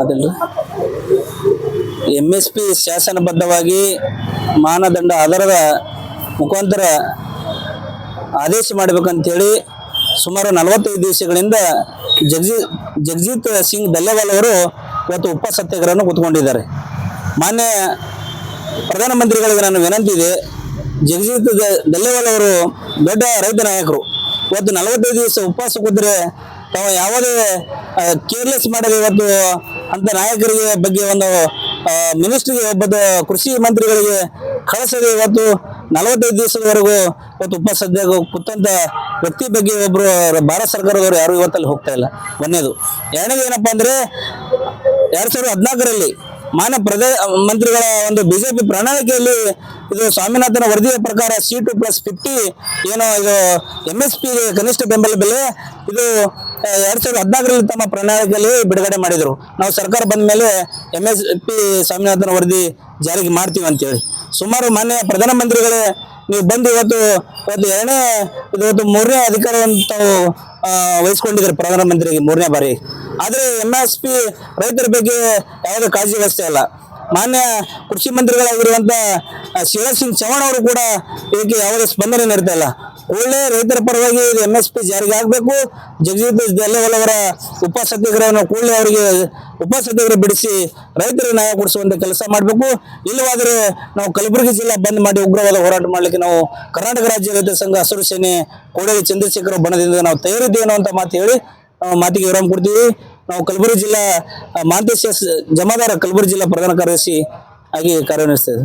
ಅದಲ್ರಿ? M S P ಶಾಸನಬದ್ಧವಾಗಿ ಮಾನದಂಡ ಆಧಾರದ ಮುಖಾಂತರ ಆದೇಶ ಮಾಡಬೇಕಂತೇಳಿ ಸುಮಾರು ನಲವತ್ತೈದು ದಿವಸಗಳಿಂದ ಜಗಜಿ, ಜಗಜಿತ್ ಸಿಂಗ್ ದಲ್ಲೇವಾಲ್ ಅವರು ಇವತ್ತು ಉಪ ಸತ್ಯಾಗ್ರಹವನ್ನು ಕೂತ್ಕೊಂಡಿದ್ದಾರೆ. ಮಾನ್ಯ ಪ್ರಧಾನಮಂತ್ರಿಗಳಿಗೆ ನನ್ನ ವಿನಂತಿ ಇದೆ ಜಗಜಿತ್ ದಲ್ಲೇವಾಲ್ ಅವರು ದೊಡ್ಡ ರೈತ ನಾಯಕರು. ಇವತ್ತು ನಲವತ್ತೈದು ದಿವಸ ಉಪವಾಸ ಕೂತ್ರೆ ತಾವು ಯಾವುದೇ ಕೇರ್ಲೆಸ್ ಮಾಡಿದ್ರೆ ಇವತ್ತು ಅಂತ ನಾಯಕರಿಗೆ ಬಗ್ಗೆ ಒಂದು ಮಿನಿಸ್ಟ್ರಿಗೆ ಒಬ್ಬ ಕೃಷಿ ಮಂತ್ರಿಗಳಿಗೆ ಕಳಿಸದೆ ಇವತ್ತು ನಲವತ್ತೈದು ದಿವಸದವರೆಗೂ ಇವತ್ತು ಉಪವಾಸ ಕೂತಂತ ವ್ಯಕ್ತಿ ಬಗ್ಗೆ ಒಬ್ರು ಭಾರತ ಸರ್ಕಾರದವರು ಯಾರು ಇವತ್ತಲ್ಲಿ ಹೋಗ್ತಾ ಇಲ್ಲ. ಒಂದೇದು. ಎರಡನೇದು ಏನಪ್ಪಾ ಅಂದ್ರೆ, ಎರಡ್ ಸಾವಿರದ ಹದಿನಾಲ್ಕರಲ್ಲಿ ಮಾನ್ಯ ಪ್ರಧಾನ ಮಂತ್ರಿಗಳ ಒಂದು ಬಿಜೆಪಿ ಪ್ರಣಾಳಿಕೆಯಲ್ಲಿ ಇದು ಸ್ವಾಮಿನಾಥನ ವರದಿಯ ಪ್ರಕಾರ ಸಿ ಟು ಪ್ಲಸ್ ಫಿಫ್ಟಿ ಏನೋ ಇದು ಎಂ ಎಸ್ ಪಿ ಕನಿಷ್ಠ ಬೆಂಬಲ ಬೆಲೆ ಇದು ಎರಡ್ ಸಾವಿರದ ಹದಿನಾಲ್ಕರಲ್ಲಿ ತಮ್ಮ ಪ್ರಣಾಳಿಕೆಯಲ್ಲಿ ಬಿಡುಗಡೆ ಮಾಡಿದರು. ನಾವು ಸರ್ಕಾರ ಬಂದ ಮೇಲೆ ಎಂ ಎಸ್ ಪಿ ಸ್ವಾಮಿನಾಥನ ವರದಿ ಜಾರಿಗೆ ಮಾಡ್ತೀವಿ ಅಂತೇಳಿ. ಸುಮಾರು ಮಾನ್ಯ ಪ್ರಧಾನಮಂತ್ರಿಗಳೇ ನೀವು ಬಂದು ಇವತ್ತು ಇವತ್ತು ಎರಡನೇ ಇವತ್ತು ಮೂರನೇ ಅಧಿಕಾರವನ್ನು ತಾವು ವಹಿಸ್ಕೊಂಡಿದ್ದಾರೆ ಪ್ರಧಾನಮಂತ್ರಿಗೆ ಮೂರನೇ ಬಾರಿ. ಆದರೆ ಎಂ ಎಸ್ ಪಿ ರೈತರ ಬಗ್ಗೆ ಯಾವುದೇ ಕಾಳಜಿ ವ್ಯವಸ್ಥೆ ಇಲ್ಲ. ಮಾನ್ಯ ಕೃಷಿ ಮಂತ್ರಿಗಳಾಗಿರುವಂತ ಶಿವರಾಜ್ ಸಿಂಗ್ ಚೌಹಾಣ್ ಅವರು ಕೂಡ ಇದಕ್ಕೆ ಯಾವುದೇ ಸ್ಪಂದನೆ ನೀಡ್ತಾ ಇಲ್ಲ. ಒಳ್ಳೆ ರೈತರ ಪರವಾಗಿ ಎಂ ಎಸ್ ಪಿ ಜಾರಿಗೆ ಆಗಬೇಕು. ಜಗದೀಶ್ ಜಲ್ಲೇವಾಲ್ ಅವರ ಉಪ ಕೂಡಲೇ ಅವರಿಗೆ ಉಪ ಸತ್ಯಾಗ್ರಹ ಬಿಡಿಸಿ ರೈತರಿಗೆ ನ್ಯಾಯ ಕೊಡಿಸುವಂತ ಕೆಲಸ ಮಾಡಬೇಕು. ಇಲ್ಲವಾದರೆ ನಾವು ಕಲಬುರಗಿ ಜಿಲ್ಲಾ ಬಂದ್ ಮಾಡಿ ಉಗ್ರವಾದ ಹೋರಾಟ ಮಾಡಲಿಕ್ಕೆ ನಾವು ಕರ್ನಾಟಕ ರಾಜ್ಯ ರೈತ ಸಂಘ ಹಸಿರು ಸೇನೆ ಕೋಡೇರಿ ಚಂದ್ರಶೇಖರ ಬಣದಿಂದ ನಾವು ತಯಾರಿದ್ದೇವೆ ಅಂತ ಮಾತು ಹೇಳಿ ಮಾತಿಗೆ ವಿರಾಮ ಕೊಡ್ತೀವಿ. ನಾವು ಕಲಬುರಗಿ ಜಿಲ್ಲಾ ಮಾಂತೇಶ ಜಮಾದಾರ ಕಲಬುರಗಿ ಜಿಲ್ಲಾ ಪ್ರಧಾನ ಕಾರ್ಯದರ್ಶಿ ಆಗಿ ಕಾರ್ಯನಿರ್ವಹಿಸ್ತೇವೆ